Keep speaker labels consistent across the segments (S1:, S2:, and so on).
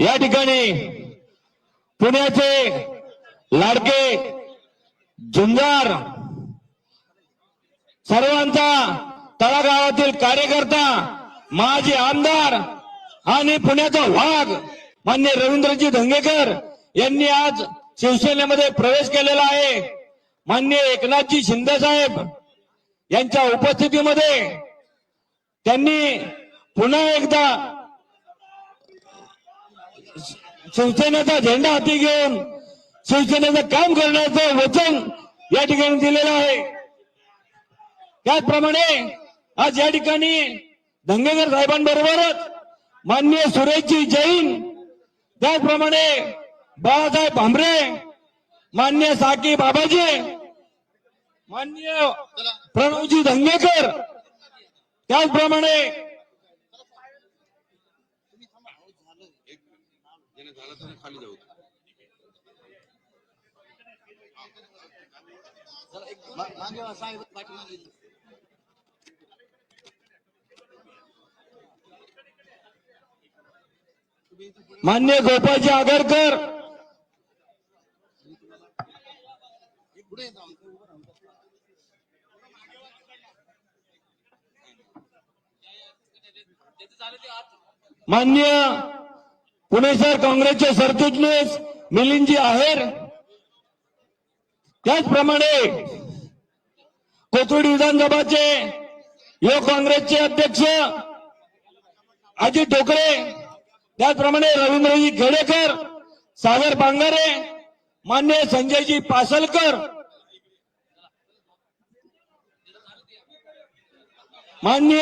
S1: या ठिकाणी पुण्याचे लाडके झुंजार सर्वांचा तळागावातील कार्यकर्ता माजी आमदार आणि पुण्याचा वाघ मान्य रवींद्रजी धंगेकर यांनी आज शिवसेनेमध्ये प्रवेश केलेला आहे. मान्य एकनाथजी शिंदे साहेब यांच्या उपस्थितीमध्ये त्यांनी पुन्हा एकदा शिवसेनेचा झेंडा हाती घेऊन शिवसेनेचं काम करण्याचं वचन या ठिकाणी दिलेलं आहे. त्याचप्रमाणे आज या ठिकाणी धंगेकर साहेबांबरोबरच माननीय सुरेशजी जैन त्याचप्रमाणे बाळासाहेब भांबरे मान्य साकी बाबाजी मान्य प्रणवजी धंगेकर त्याचप्रमाणे मान्य गोपाळजी आगरकर. मान्य पुणे शहर काँग्रेसचे सरचिटणीस मिलिंदजी आहेर. त्याचप्रमाणे कोथरूड विधानसभाचे युवक काँग्रेसचे अध्यक्ष अजित ठोकरे त्याचप्रमाणे रवींद्रजी खेडेकर सागर बांगारे मान्य संजयजी पासलकर. मान्य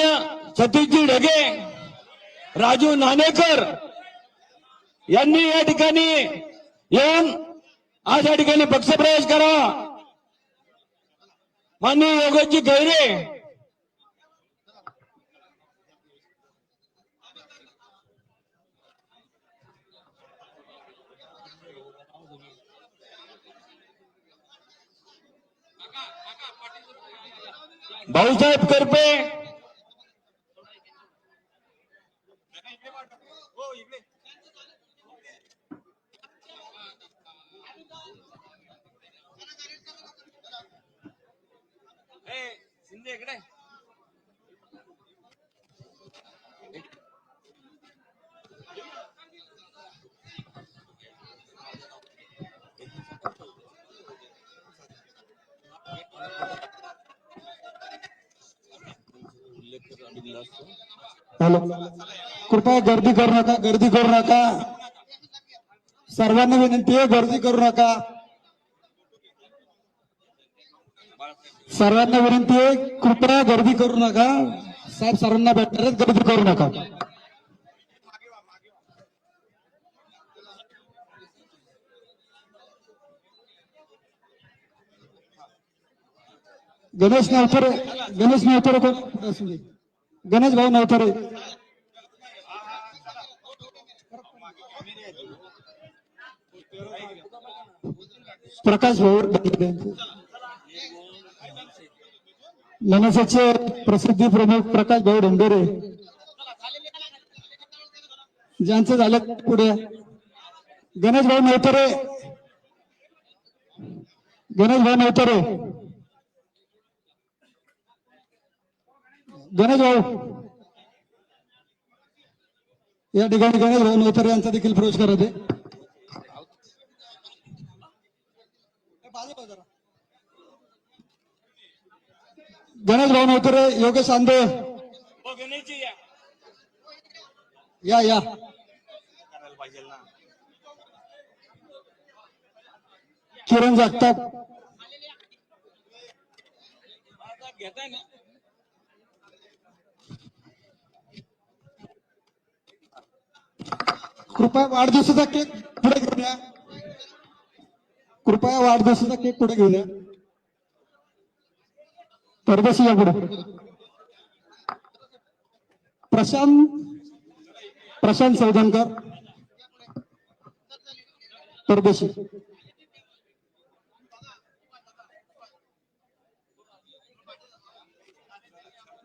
S1: सतीशजी ढगे राजू नाणेकर यांनी या ठिकाणी येऊन आज या ठिकाणी पक्षप्रवेश करावा माननीय योगाची गैरे भाऊसाहेब करपे
S2: कृपया गर्दी करू नका गर्दी करू नका. सर्वांना विनंती आहे म्हणजे गर्दी करू नका. सर्वांना विनंती आहे म्हणजे कृपया गर्दी करू नका. साहेब सर्वांना भेटणार गर्दी करू नका. गणेश नवथरे गणेश नवथरे कोण? गणेश भाऊ नवथरे. प्रकाश भाऊ मनसेचे प्रसिद्धी प्रमुख प्रकाश भाऊ डोंगरे ज्यांचं झालं पुढे. गणेश भाऊ नवतरे. गणेश भाऊ नवतरे. गणेश भाऊ. या ठिकाणी गणेश भाऊ नवतरे यांचा देखील प्रवेश करत आहे गणेश भाऊ नवतरे योगेश
S1: आंधे. या
S2: या. किरण
S1: जागतात
S2: कृपया वाढदिवसाचा केक पुढे घेऊन या. कृपया वाढदिवसाचा केक पुढे घेऊन या. परदेशी या पुढे. प्रशांत प्रशांत सौदानकर परदेशी.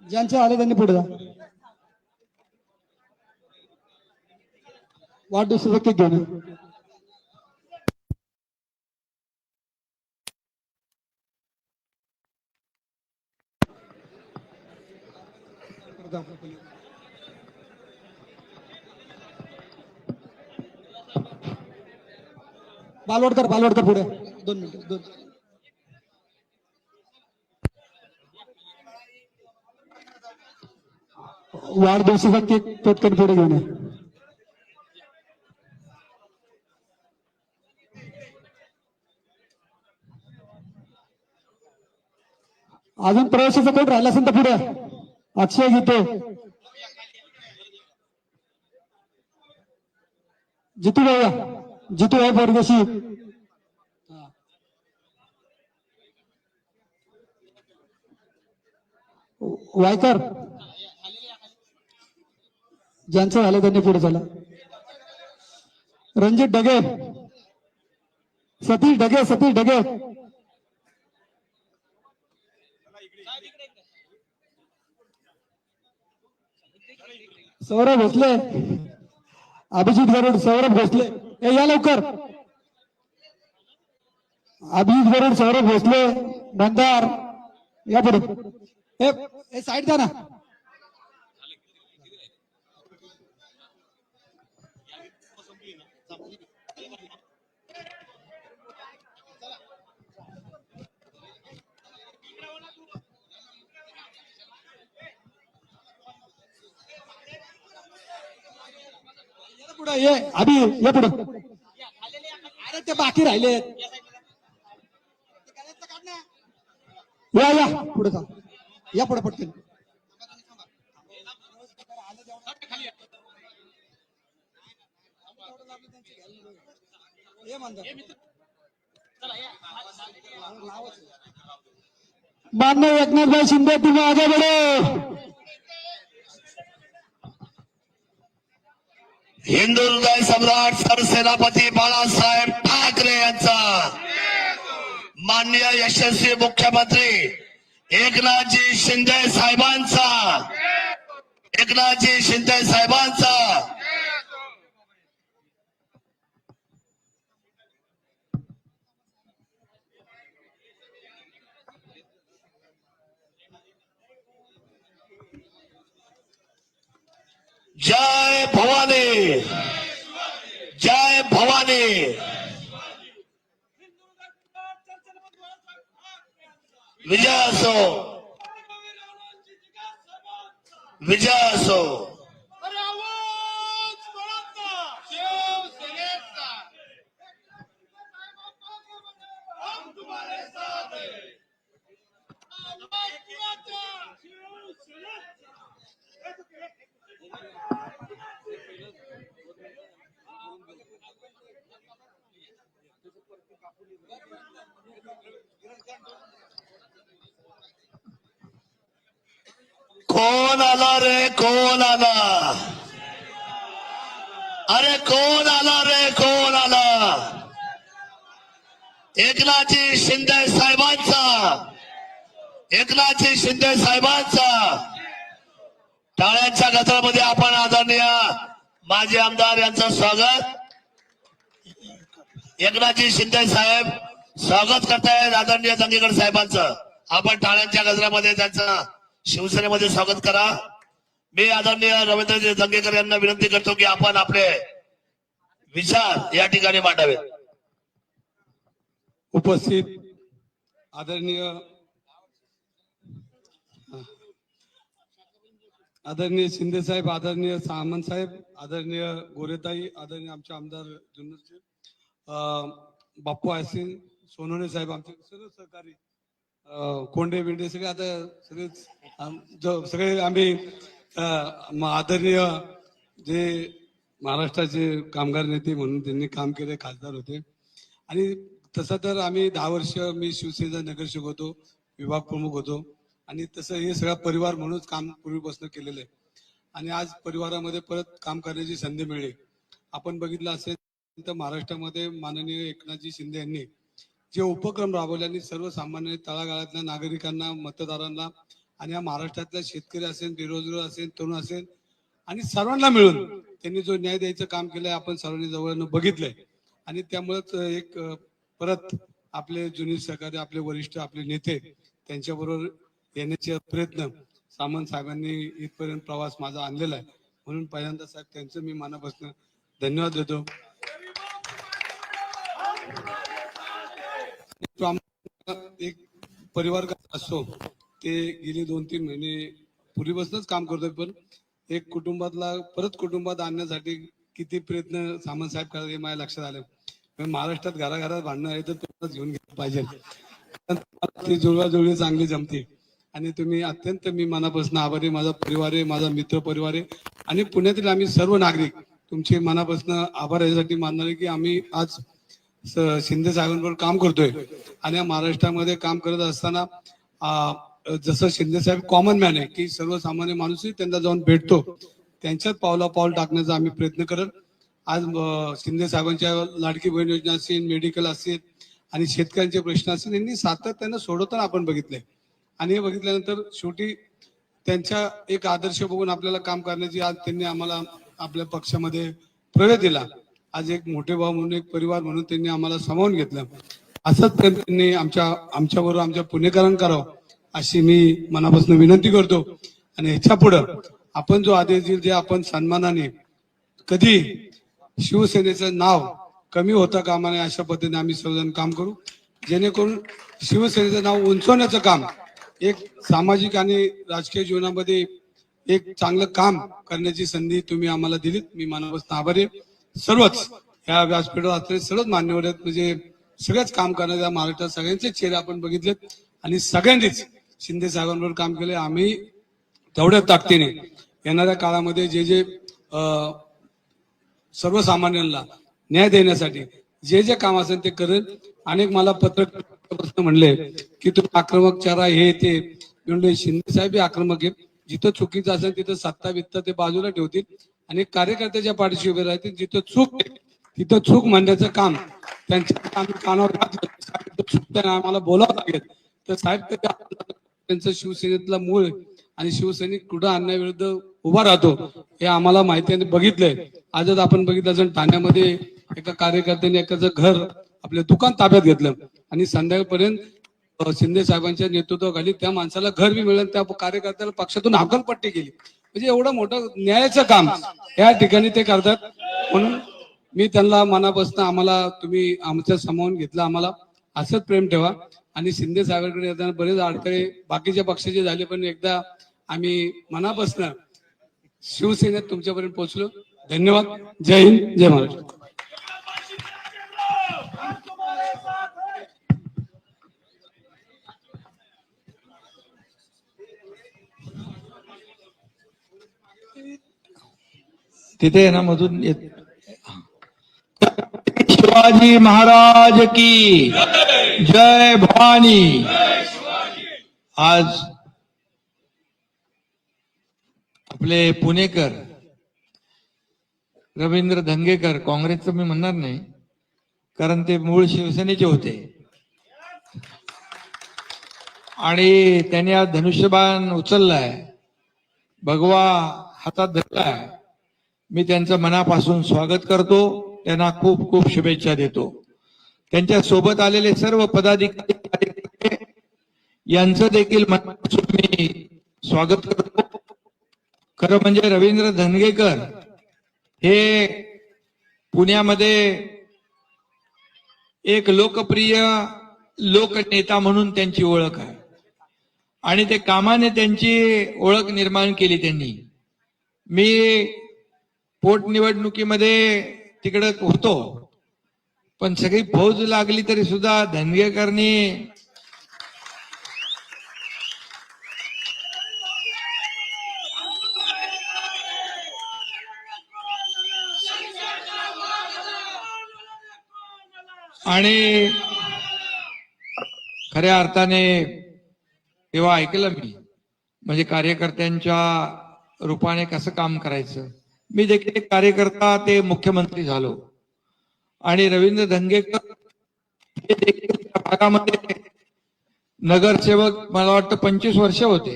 S2: ज्यांचे आले त्यांनी पुढे जा. वाढदिवसाचा केक घेऊन या. बालवडकर बालवडकर पुढे दोन मिनिट दोन वाढदिवसाचा केक पटकन पुढे घेऊन अजून प्रवेशाचा कोण राहिला. अक्षय गीते जितू भाऊ जितू भाऊ परदेशी वायकर. ज्यांचं झालं त्यांनी पुढे झालं रणजित डगे सतीश डगे सतीश डगे सौरभ भोसले. अभिजित गरुड सौरभ भोसले. ए या लवकर. अभिजित गरुड सौरभ भोसले नंदार. या पुढे. साईड द्या ना. पुढं ये. अभि ये पुढं. अरे ते बाकी राहिले. या या. पुढे जा. या पुढे पटकन. मान्य एकनाथ भाई शिंदे तुम्ही आगे बढ़ो.
S3: हिंदू हृदय सम्राट सरसेनापती बाळासाहेब ठाकरे यांचा माननीय यशस्वी मुख्यमंत्री एकनाथजी शिंदे साहेबांचा एकनाथजी शिंदे साहेबांचा जय भवानी। जय भवानी। विजय असो। विजय असो
S4: अरे आवाज कोणाचा शिवसेनेचा हम तुम्हारे साथ है आवाज कोणाचा शिवसेनेचा
S3: कोण आला रे कोण आला? अरे कोण आला रे कोण आला? एकनाथजी शिंदे साहेबांचा. एकनाथजी शिंदे साहेबांचा. टाळ्यांच्या गजरामध्ये आपण आदरणीय माजी आमदार यांचं स्वागत. एकनाथजी शिंदे साहेब स्वागत करतायत आदरणीय चंदीगड साहेबांचं. आपण टाळ्यांच्या गजरामध्ये त्यांचं शिवसेनेमध्ये स्वागत करा. मी आदरणीय रवींद्रजी जंगेकर यांना विनंती करतो की आपण आपले विचार या ठिकाणी मांडावेत.
S5: उपस्थित आदरणीय आदरणीय शिंदे साहेब आदरणीय सामंत साहेब आदरणीय गोरेताई आदरणीय आमचे आमदार जुन्नरचे बाप्पू आसिन सोनवणे साहेब आमचे सर्व सहकारी कोंडे बिंडे सगळे आता सगळे सगळे आम्ही आदरणीय जे महाराष्ट्राचे कामगार नेते म्हणून त्यांनी काम केले खासदार होते. आणि तसं तर आम्ही दहा वर्ष मी शिवसेनेचा नगरसेवक होतो विभाग प्रमुख होतो. आणि तसं हे सगळा परिवार म्हणूनच काम पूर्वीपासून केलेलं आहे. आणि आज परिवारामध्ये परत काम करण्याची संधी मिळली. आपण बघितलं असेल तर महाराष्ट्रामध्ये माननीय एकनाथजी शिंदे यांनी जे उपक्रम राबवले आणि सर्वसामान्य तळागाळातल्या नागरिकांना मतदारांना आणि या महाराष्ट्रातल्या शेतकरी असेल बेरोजगार असेल तरुण असेल आणि सर्वांना मिळून त्यांनी जो न्याय द्यायचं काम केलंय आपण सर्वांनी जवळ बघितलंय. आणि त्यामुळेच एक परत आपले जुनी सहकारी आपले वरिष्ठ आपले नेते त्यांच्याबरोबर येण्याचे प्रयत्न सामंत साहेबांनी इथपर्यंत प्रवास माझा आणलेला आहे. म्हणून पहिल्यांदा साहेब त्यांचं मी मनापासून धन्यवाद देतो. एक परिवार असतो ते गेले दोन तीन महिने पूर्वीपासूनच काम करतोय पण एक कुटुंबातला परत कुटुंबात आणण्यासाठी किती प्रयत्न सामंत साहेब करत हे माझ्या लक्षात आलं महाराष्ट्रात घराघरात भांडणं आहे तर तुम्हाला घेऊन गेलं पाहिजे. ती जुळवाजुळवी चांगली जमते. आणि तुम्ही अत्यंत मी मनापासून आभारी माझा परिवार आहे माझा मित्र परिवार आहे. आणि पुण्यातील आम्ही सर्व नागरिक तुमचे मनापासून आभार यासाठी मानणार आहे की आम्ही आज शिंदे साहेबांवर काम करतोय. आणि या महाराष्ट्रामध्ये काम करत असताना जसं शिंदे साहेब कॉमन मॅन आहे की सर्वसामान्य माणूसही त्यांना जाऊन भेटतो. त्यांच्यात पावला पाऊल टाकण्याचा आम्ही प्रयत्न करत आज शिंदे साहेबांच्या लाडकी बहीण योजना असेल मेडिकल असेल आणि शेतकऱ्यांचे प्रश्न असतील यांनी सातत्यानं सोडवताना आपण बघितले आणि हे बघितल्यानंतर शेवटी त्यांच्या एक आदर्श बघून आपल्याला काम करण्याची आज त्यांनी आम्हाला आपल्या पक्षामध्ये प्रवेश दिला. आज एक मोठे भाऊ म्हणून एक परिवार म्हणून त्यांनी आम्हाला सामावून घेतलं. असंच त्यांनी आमच्या आमच्याबरोबर आमच्या पुणेकरांना करावं. अशी मी मनापासून विनंती करतो. आणि ह्याच्या पुढं आपण जो आदेश देईल जे आपण सन्मानाने कधी शिवसेनेचं नाव कमी होता कामा नये अशा पद्धतीने आम्ही सर्वजण काम करू. जेणेकरून शिवसेनेचं नाव उंचवण्याचं काम एक सामाजिक आणि राजकीय जीवनामध्ये एक चांगलं काम करण्याची संधी तुम्ही आम्हाला दिलीत. मी मनापासून आभारी आहे. सर्वच या व्यासपीठावर असलेले सर्वच मान्यवर आहेत. म्हणजे सगळेच काम करणाऱ्या महाराष्ट्रात सगळ्यांचे चेहरे आपण बघितलेत. आणि सगळ्यांनीच शिंदे साहेबांवर काम केले आम्ही तेवढ्या ताकदीने येणाऱ्या काळामध्ये जे जे सर्वसामान्यांना न्याय देण्यासाठी जे जे काम असेल ते करेल. अनेक मला पत्रकार म्हणले की तुम्ही आक्रमक चारा हे ते. म्हणले शिंदे साहेब हे आक्रमक आहेत. जिथं चुकीचं असेल तिथं सत्ता वित्त ते बाजूला ठेवतील आणि कार्यकर्त्याच्या पाठीशी उभे राहतील. जिथं चूक तिथं चूक म्हणण्याचं काम त्यांच्या कानावर आम्हाला बोलावं लागेल. तर साहेब कधी त्यांचं शिवसेनेतला मूळ आणि शिवसैनिक कुठं आणण्याविरुद्ध उभा राहतो हे आम्हाला माहिती आणि बघितलंय. आजच आपण बघितलं जण ठाण्यामध्ये एका कार्यकर्त्याने एकाचं घर आपलं दुकान ताब्यात घेतलं आणि संध्याकाळपर्यंत शिंदे साहेबांच्या नेतृत्वाखाली त्या माणसाला घर बी मिळालं त्या कार्यकर्त्याला पक्षातून हकलपट्टी केली. म्हणजे एवढं मोठं न्यायाचं काम या ठिकाणी ते करतात. म्हणून मी त्यांना मनापासून आम्हाला तुम्ही आमच्या समावून घेतलं आम्हाला. असंच प्रेम ठेवा. आणि शिंदे साहेबांकडे येताना बरेच अडथळे बाकीच्या पक्षाचे झाले पण एकदा आम्ही मनापासून शिवसेनेत तुमच्यापर्यंत पोहोचलो. धन्यवाद. जय हिंद जय महाराष्ट्र.
S6: तिथे आहे ना मधून येत शिवाजी महाराज की जय भवानी। आज आपले पुणेकर रवींद्र धंगेकर काँग्रेसचं मी म्हणणार नाही कारण ते मूळ शिवसेनेचे होते. आणि त्यांनी आज धनुष्यबाण उचललाय भगवा हातात धरलाय. मी त्यांचं मनापासून स्वागत करतो त्यांना खूप खूप शुभेच्छा देतो. त्यांच्यासोबत आलेले सर्व पदाधिकारी यांचं देखील मी स्वागत करतो. खरं म्हणजे रवींद्र धनगेकर हे पुण्यामध्ये एक लोकप्रिय लोकनेता म्हणून त्यांची ओळख आहे. आणि ते कामाने त्यांची ओळख निर्माण केली त्यांनी. मी पोटनिवडणुकीमध्ये तिकडे होतो. पण सगळी फौज लागली तरी सुद्धा धनगेकरनी आणि खऱ्या अर्थाने तेव्हा ऐकलं मी म्हणजे कार्यकर्त्यांच्या रूपाने कसं काम करायचं. मी देखील एक कार्यकर्ता ते मुख्यमंत्री झालो. आणि रवींद्र धंगेकर हे देखील त्या भागामध्ये नगरसेवक मला वाटतं पंचवीस वर्ष होते.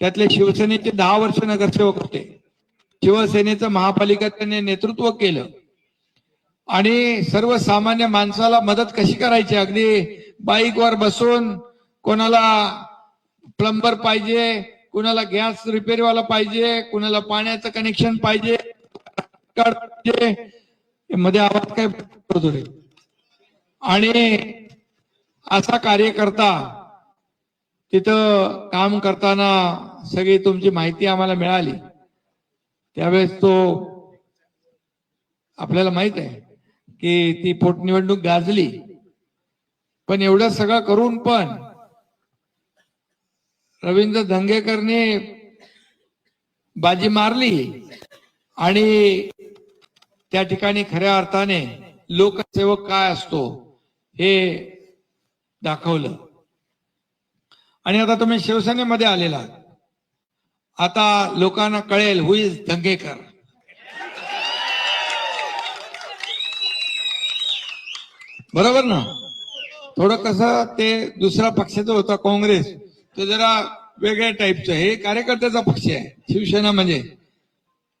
S6: त्यातले शिवसेनेचे दहा वर्ष नगरसेवक होते. शिवसेनेचं महापालिका त्यांनी नेतृत्व केलं. आणि सर्वसामान्य माणसाला मदत कशी करायची? अगदी बाईकवर बसून कोणाला प्लंबर पाहिजे कुणाला गॅस रिपेअरवाला पाहिजे कुणाला पाण्याचं कनेक्शन पाहिजे मध्ये आवाज काय होतो आणि असा कार्यकर्ता तिथं काम करताना सगळी तुमची माहिती आम्हाला मिळाली. त्यावेळेस तो आपल्याला माहीत आहे की ती पोटनिवडणूक गाजली. पण एवढं सगळं करून पण रवींद्र धंगेकरने बाजी मारली आणि त्या ठिकाणी खऱ्या अर्थाने लोकसेवक काय असतो हे दाखवलं. आणि आता तुम्ही शिवसेनेमध्ये आलेला आता लोकांना कळेल हु इज बरोबर ना? थोडं कसं ते दुसरा पक्षाचं होता काँग्रेस तो जरा वेगळ्या टाईपचं हे कार्यकर्त्याचा पक्ष आहे. शिवसेना म्हणजे.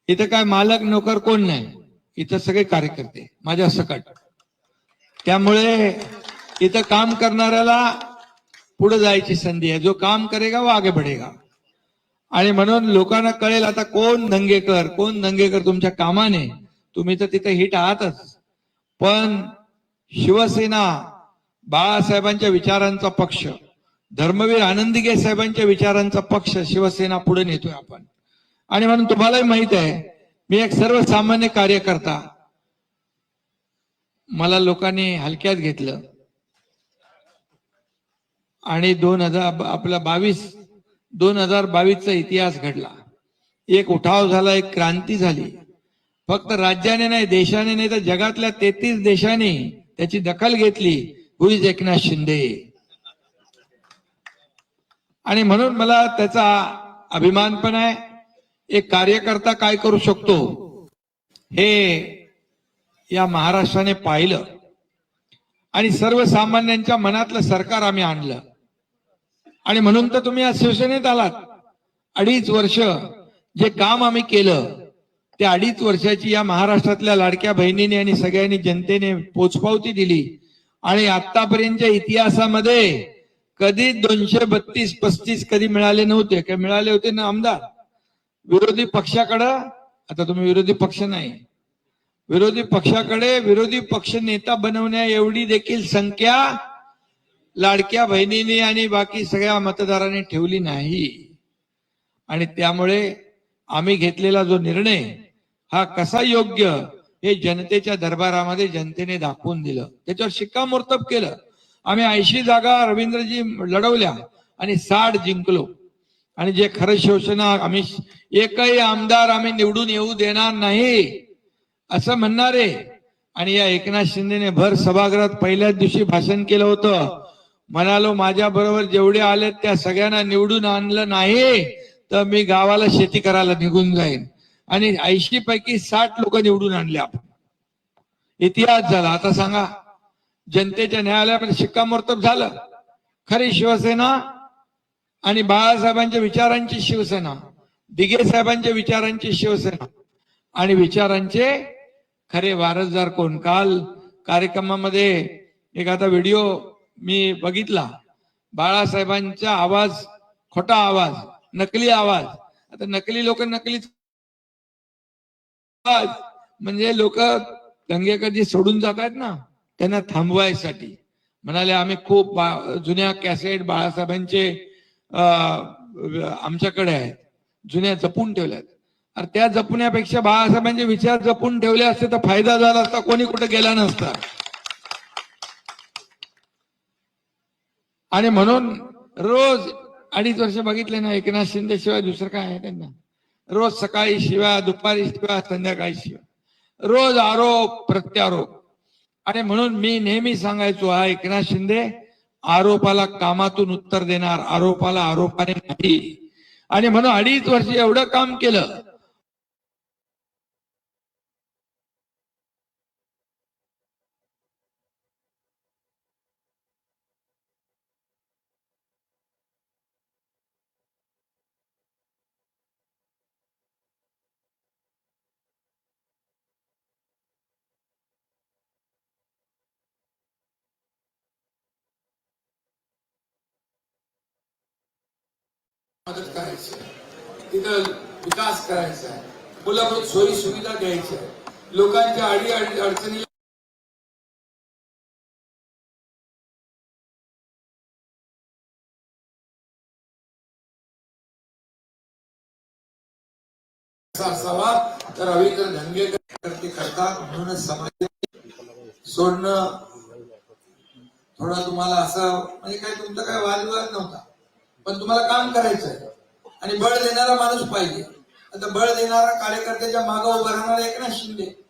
S6: इथं काय मालक नोकर कोण नाही? इथं सगळे कार्यकर्ते माझ्या सकट. त्यामुळे इथं काम करणाऱ्याला पुढे जायची संधी आहे. जो काम करेगा व आगे बढ़ेगा. आणि म्हणून लोकांना कळेल आता कोण दंगेकर कोण दंगेकर तुमच्या कामाने? तुम्ही तर तिथे हिट आहातच. पण शिवसेना बाळासाहेबांच्या विचारांचा पक्ष धर्मवीर आनंदीगे साहेबांच्या विचारांचा पक्ष शिवसेना पुढे नेतोय आपण. आणि म्हणून तुम्हालाही माहीत आहे मी एक सर्वसामान्य कार्यकर्ता. मला लोकांनी हलक्यात घेतलं. आणि दोन हजार आपला बावीस दोन हजार बावीसचा इतिहास घडला. एक उठाव झाला एक क्रांती झाली. फक्त राज्याने नाही देशाने नाही तर जगातल्या तेहतीस देशांनी त्याची दखल घेतली. Who is Eknath Shinde. आणि म्हणून मला त्याचा अभिमान पण आहे. एक कार्यकर्ता काय करू शकतो? हे या महाराष्ट्राने पाहिलं. आणि सर्वसामान्यांच्या मनातलं सरकार आम्ही आणलं. आणि म्हणून तर तुम्ही आज शिवसेनेत आलात. अडीच वर्ष जे काम आम्ही केलं त्या अडीच वर्षाची या महाराष्ट्रातल्या लाडक्या बहिणीने आणि सगळ्यांनी जनतेने पोचपावती दिली. आणि आतापर्यंतच्या इतिहासामध्ये कधी दोनशे बत्तीस पस्तीस कधी मिळाले नव्हते. का मिळाले होते ना आमदार? विरोधी पक्षाकडं आता तुम्ही विरोधी पक्ष नाही. विरोधी पक्षाकडे विरोधी पक्ष नेता बनवण्या एवढी देखील संख्या लाडक्या बहिणींनी आणि बाकी सगळ्या मतदारांनी ठेवली नाही. आणि त्यामुळे आम्ही घेतलेला जो निर्णय हा कसा योग्य हे जनतेच्या दरबारामध्ये जनतेने दाखवून दिलं. त्याच्यावर शिक्कामोर्तब केलं. आम्ही ऐंशी जागा रवींद्रजी लढवल्या आणि साठ जिंकलो. आणि जे खरं शिवसेना आम्ही एकही आमदार आम्ही निवडून येऊ देणार नाही असं म्हणणारे आणि या एकनाथ शिंदेने भर सभागृहात पहिल्याच दिवशी भाषण केलं होतं. म्हणालो माझ्या बरोबर जेवढे आले त्या सगळ्यांना निवडून आणलं नाही तर मी गावाला शेती करायला निघून जाईन. आणि ऐंशी पैकी साठ लोक निवडून आणले आपण. इतिहास झाला. आता सांगा जनतेच्या न्यायालयामध्ये शिक्कामोर्तब झालं. खरी शिवसेना आणि बाळासाहेबांच्या विचारांची शिवसेना दिघे साहेबांच्या विचारांची शिवसेना. आणि विचारांचे खरे वारसदार कोण? काल कार्यक्रमामध्ये एक आता व्हिडिओ मी बघितला. बाळासाहेबांचा आवाज खोटा आवाज नकली आवाज. आता नकली लोक नकली आवाज. म्हणजे लोक दंगेकर सोडून जात आहेत ना त्यांना थांबवायसाठी. म्हणाले आम्ही खूप जुन्या कॅसेट बाळासाहेबांचे आमच्याकडे आहेत. जुन्या जपून ठेवल्या आहेत. अरे त्या जपण्यापेक्षा बाळासाहेबांचे विचार जपून ठेवले असते तर फायदा झाला असता कोणी कुठे गेला नसता. आणि म्हणून रोज अडीच वर्ष बघितले ना एकनाथ शिंदे शिवाय दुसरं काय आहे त्यांना? रोज सकाळी शिवाय दुपारी शिवाय संध्याकाळी शिवाय. रोज आरोप प्रत्यारोप. आणि म्हणून मी नेहमी सांगायचो हा एकनाथ शिंदे आरोपाला कामातून उत्तर देणार आरोपाला आरोपाने नाही. आणि म्हणून अडीच वर्ष एवढं काम केलं मदत करायची आहे. तिथं विकास करायचा आहे मूलभूत सोयी सुविधा द्यायच्या आहे. लोकांच्या अडी आणि अडचणी असा असावा तर रवींद्र धनगेकर ते करतात म्हणूनच समाज सोडणं थोडं तुम्हाला असं म्हणजे काय तुमचा काय वादविवाद नव्हता पण तुम्हाला काम करायचं आहे. आणि बळ देणारा माणूस पाहिजे. आता बळ देणारा कार्यकर्त्याच्या मागे उभं राहणारा एकनाथ शिंदे.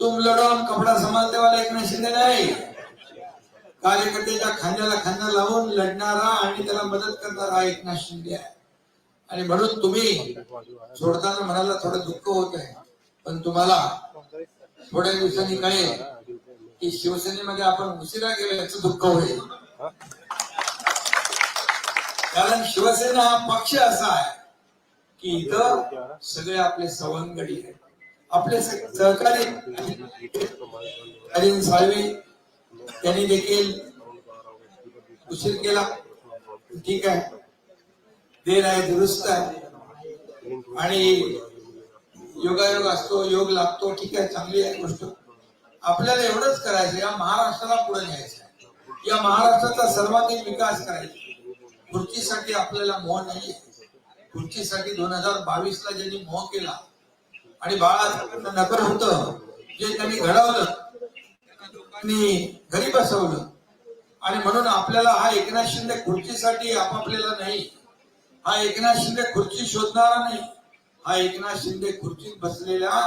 S6: तुम लढवून कपडा संभालते एकनाथ शिंदे नाही. कार्यकर्त्याच्या खांद्याला खांदा लावून लढणारा आणि त्याला मदत करणारा एकनाथ शिंदे आहे. आणि म्हणून तुम्ही सोडताना मनाला थोडं दुःख होत आहे. पण तुम्हाला थोड्या दिवसांनी कळेल की शिवसेनेमध्ये आपण उशिरा गेलो याचं दुःख होईल. कारण शिवसेना हा पक्ष असा आहे की इथं सगळे आपले सवंगडी आहेत. आपले सहकारी अरिंद त्यांनी देखील उशीर केला. ठीक आहे. देर आहे दुरुस्त आहे. आणि योगायोग असतो योग लागतो ठीक आहे चांगली आहे गोष्ट. आपल्याला एवढंच करायचं या महाराष्ट्राला पुढे न्यायचं आहे. या महाराष्ट्राचा सर्वांगीण विकास करायचा खुर्चीसाठी आपल्याला मोह नाही खुर्चीसाठी दोन हजार बावीस ला ज्यांनी मोह केला आणि बाळा नकर होत जे त्यांनी घडवलं त्यांना लोकांनी घरी बसवलं. आणि म्हणून आपल्याला हा एकनाथ शिंदे खुर्चीसाठी आपापलेला नाही. हा एकनाथ शिंदे खुर्ची शोधणारा नाही. हा एकनाथ शिंदे खुर्चीत बसलेल्या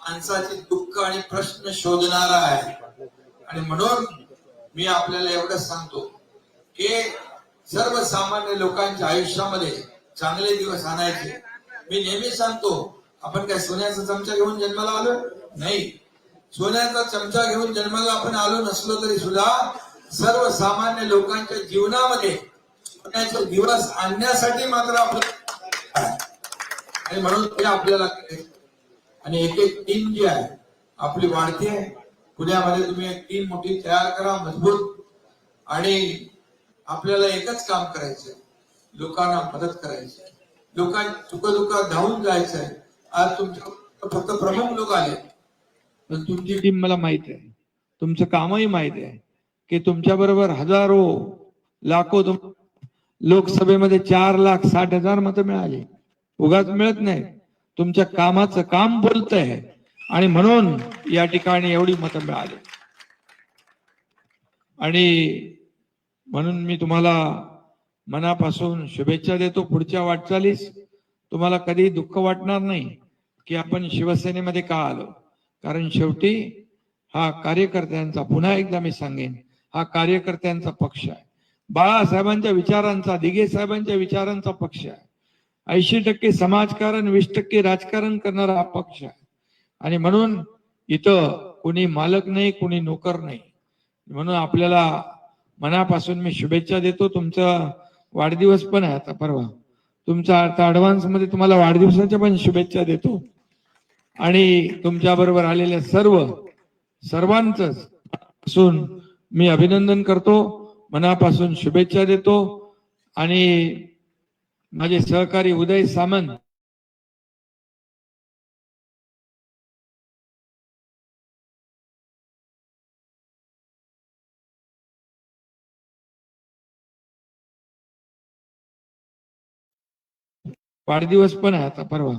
S6: माणसाचे दुःख आणि प्रश्न शोधणारा आहे. आणि म्हणून मी आपल्याला एवढंच सांगतो की सर्वसामान्य लोकांच्या आयुष्यामध्ये चांगले दिवस आणायचे. मी नेहमी सांगतो आपण काय सोन्याचा चमचा घेऊन जन्माला आलो नाही. सोन्याचा चमचा घेऊन जन्माला आपण आलो नसलो तरी सुद्धा सर्वसामान्य लोकांच्या जीवनामध्ये सोन्याचे दिवस आणण्यासाठी मात्र आपलं आणि म्हणून ते आपल्याला आणि एक एक टीम जी आहे आपली वाढती आहे. पुण्यामध्ये तुम्ही एक टीम मोठी तयार करा मजबूत. आणि आपल्याला एकच काम करायचंय. लोकांना मदत करायची लोकां दुःखात धावून जायचंय. आज तुमच्या फक्त प्रमुख लोक आले. पण तुमची टीम मला माहीत आहे. तुमचं कामही माहीत आहे. की तुमच्या बरोबर हजारो लाखो तुम लोकसभेमध्ये चार लाख साठ हजार मतं मिळाली. उगाच मिळत नाही तुमच्या कामाचं काम बोलत आहे आणि म्हणून या ठिकाणी एवढी मतं मिळाली. आणि म्हणून मी तुम्हाला मनापासून शुभेच्छा देतो. पुढच्या वाटचालीस तुम्हाला कधी दुःख वाटणार नाही की आपण शिवसेनेमध्ये का आलो. कारण शेवटी हा कार्यकर्त्यांचा पुन्हा एकदा मी सांगेन हा कार्यकर्त्यांचा पक्ष आहे. बाळासाहेबांच्या विचारांचा दिघे साहेबांच्या विचारांचा पक्ष आहे. ऐंशी टक्के समाजकारण वीस टक्के राजकारण करणारा हा पक्ष आहे. आणि म्हणून इथं कोणी मालक नाही कोणी नोकर नाही. म्हणून आपल्याला मनापासून मी शुभेच्छा देतो. तुमचा वाढदिवस पण आहे आता परवा. तुमचा आता ऍडव्हान्समध्ये तुम्हाला वाढदिवसाच्या पण शुभेच्छा देतो. आणि तुमच्या बरोबर आलेल्या सर्व सर्वांच असून मी अभिनंदन करतो. मनापासून शुभेच्छा देतो. आणि माझे सहकारी उदय सामंत वाढदिवस पण आहे आता परवा.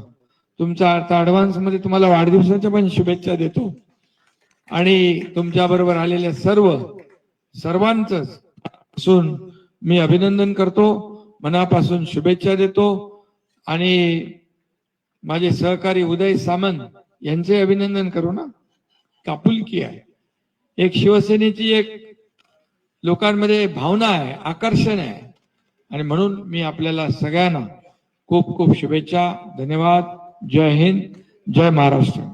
S6: तुमचा आता ऍडव्हान्समध्ये तुम्हाला वाढदिवसाच्या पण शुभेच्छा देतो. आणि तुमच्या बरोबर आलेल्या सर्व सर्वांच असून मी अभिनंदन करतो मनापासून शुभेच्छा देतो. आणि माझे सहकारी उदय सामंत यांचे अभिनंदन करू ना. कापुलकी आहे. एक शिवसेनेची एक लोकांमध्ये भावना आहे आकर्षण आहे. आणि म्हणून मी आपल्याला सगळ्यांना खूप खूप शुभेच्छा. धन्यवाद. जय हिंद. जय महाराष्ट्र.